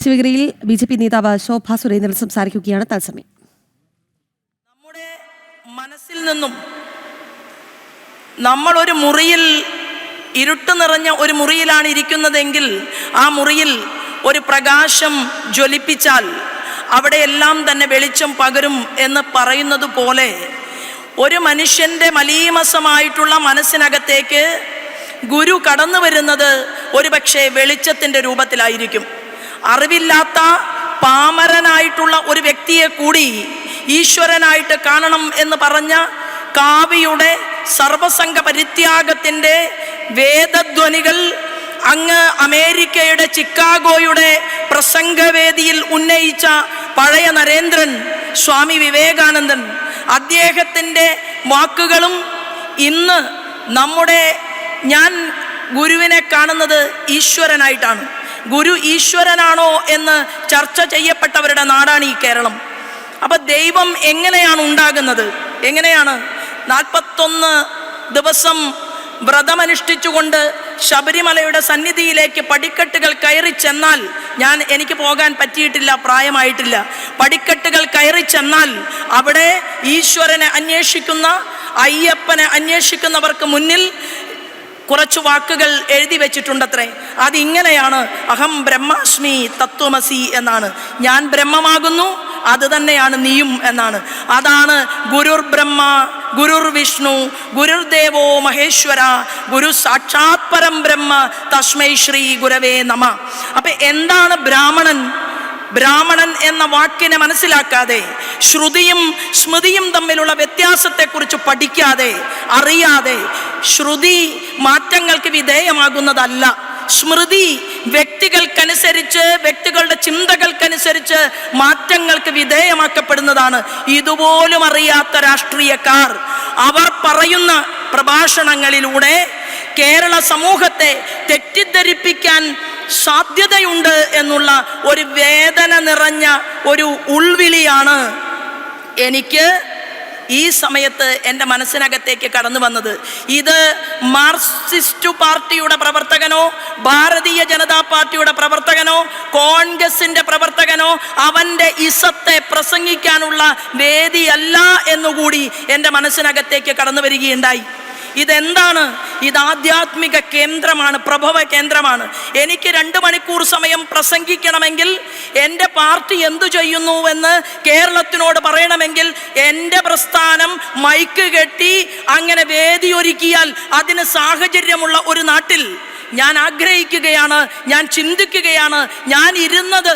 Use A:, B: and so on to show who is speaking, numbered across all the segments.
A: ശിവഗിരിയിൽ B J P നേതാവ് ശോഭ സുരേന്ദ്രൻ സംസാരിക്കുകയാണ് തത്സമയം.
B: നമ്മുടെ മനസ്സിൽ നിന്നും നമ്മൾ ഒരു മുറിയിൽ ഇരുട്ട് നിറഞ്ഞ ഒരു മുറിയിലാണ് ഇരിക്കുന്നതെങ്കിൽ ആ മുറിയിൽ ഒരു പ്രകാശം ജ്വലിപ്പിച്ചാൽ അവിടെയെല്ലാം തന്നെ വെളിച്ചം പകരും എന്ന് പറയുന്നത് പോലെ ഒരു മനുഷ്യന്റെ മലീമസമായിട്ടുള്ള മനസ്സിനകത്തേക്ക് ഗുരു കടന്നു വരുന്നത് ഒരുപക്ഷെ വെളിച്ചത്തിന്റെ രൂപത്തിലായിരിക്കും. അറിവില്ലാത്ത പാമരനായിട്ടുള്ള ഒരു വ്യക്തിയെ കൂടി ഈശ്വരനായിട്ട് കാണണം എന്ന് പറഞ്ഞ കാവിയുടെ സർവസംഘ പരിത്യാഗത്തിന്റെ വേദധ്വനികൾ അങ്ങ് അമേരിക്കയുടെ ചിക്കാഗോയുടെ പ്രസംഗവേദിയിൽ ഉന്നയിച്ച പഴയ നരേന്ദ്രൻ സ്വാമി വിവേകാനന്ദൻ. അദ്ദേഹത്തിന്റെ വാക്കുകളും ഇന്ന് നമ്മുടെ ഞാൻ ഗുരുവിനെ കാണുന്നത് ഈശ്വരനായിട്ടാണ്. ഗുരു ഈശ്വരനാണോ എന്ന് ചർച്ച ചെയ്യപ്പെട്ടവരുടെ നാടാണ് ഈ കേരളം. അപ്പൊ ദൈവം എങ്ങനെയാണ് ഉണ്ടാകുന്നത്? എങ്ങനെയാണ്? നാൽപ്പത്തൊന്ന് ദിവസം വ്രതമനുഷ്ഠിച്ചുകൊണ്ട് ശബരിമലയുടെ സന്നിധിയിലേക്ക് പടിക്കെട്ടുകൾ കയറി ചെന്നാൽ ഞാൻ എനിക്ക് പോകാൻ പറ്റിയിട്ടില്ല പ്രായമായിട്ടില്ല. പടിക്കെട്ടുകൾ കയറി ചെന്നാൽ അവിടെ ഈശ്വരനെ അന്വേഷിക്കുന്ന അയ്യപ്പനെ അന്വേഷിക്കുന്നവർക്ക് മുന്നിൽ കുറച്ച് വാക്കുകൾ എഴുതി വെച്ചിട്ടുണ്ടത്രേ. അതിങ്ങനെയാണ് അഹം ബ്രഹ്മാസ്മി തത്വമസി എന്നാണ്. ഞാൻ ബ്രഹ്മമാകുന്നു അത് തന്നെയാണ് നീയും എന്നാണ്. അതാണ് ഗുരുർ ബ്രഹ്മ ഗുരുർ വിഷ്ണു ഗുരുർ ദേവോ മഹേശ്വര ഗുരു സാക്ഷാത്പരം ബ്രഹ്മ തസ്മൈ ശ്രീ ഗുരവേ നമ. അപ്പൊ എന്താണ് ബ്രാഹ്മണൻ ബ്രാഹ്മണൻ എന്ന വാക്കിനെ മനസ്സിലാക്കാതെ ശ്രുതിയും സ്മൃതിയും തമ്മിലുള്ള വ്യത്യാസത്തെക്കുറിച്ച് പഠിക്കാതെ അറിയാതെ ശ്രുതി മാറ്റങ്ങൾക്ക് വിധേയമാകുന്നതല്ല. സ്മൃതി വ്യക്തികൾക്കനുസരിച്ച് വ്യക്തികളുടെ ചിന്തകൾക്കനുസരിച്ച് മാറ്റങ്ങൾക്ക് വിധേയമാക്കപ്പെടുന്നതാണ്. ഇതുപോലും അറിയാത്ത രാഷ്ട്രീയക്കാർ. അവർ പറയുന്ന പ്രഭാഷണങ്ങളിലൂടെ കേരള സമൂഹത്തെ തെറ്റിദ്ധരിപ്പിക്കാൻ സാധ്യതയുണ്ട് എന്നുള്ള ഒരു വേദന നിറഞ്ഞ ഒരു ഉൾവിളിയാണ് എനിക്ക് ഈ സമയത്ത് എന്റെ മനസ്സിനകത്തേക്ക് കടന്നു വന്നത്. ഇത് മാർക്സിസ്റ്റ് പാർട്ടിയുടെ പ്രവർത്തകനോ ഭാരതീയ ജനതാ പാർട്ടിയുടെ പ്രവർത്തകനോ കോൺഗ്രസിന്റെ പ്രവർത്തകനോ അവന്റെ ഇസത്തെ പ്രസംഗിക്കാനുള്ള വേദിയല്ല എന്നുകൂടി എന്റെ മനസ്സിനകത്തേക്ക് കടന്നു വരികയുണ്ടായി. ഇതെന്താണ്? ഇത് ആധ്യാത്മിക കേന്ദ്രമാണ് പ്രഭവ കേന്ദ്രമാണ്. എനിക്ക് രണ്ട് മണിക്കൂർ സമയം പ്രസംഗിക്കണമെങ്കിൽ എന്റെ പാർട്ടി എന്തു ചെയ്യുന്നുവെന്ന് കേരളത്തിനോട് പറയണമെങ്കിൽ എന്റെ പ്രസ്ഥാനം മൈക്ക് കെട്ടി അങ്ങനെ വേദി ഒരുക്കിയാൽ അതിന് സാഹചര്യമുള്ള ഒരു നാട്ടിൽ ഞാൻ ആഗ്രഹിക്കുകയാണ് ഞാൻ ചിന്തിക്കുകയാണ് ഞാൻ ഇരുന്നത്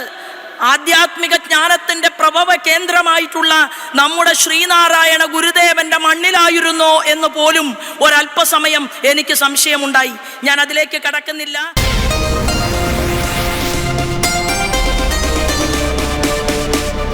B: ആധ്യാത്മിക ജ്ഞാനത്തിന്റെ പ്രഭവ കേന്ദ്രമായിട്ടുള്ള നമ്മുടെ ശ്രീനാരായണ ഗുരുദേവന്റെ മണ്ണിലായിരുന്നോ എന്ന് പോലും ഒരല്പസമയം എനിക്ക് സംശയമുണ്ടായി. ഞാൻ അതിലേക്ക് കടക്കുന്നില്ല.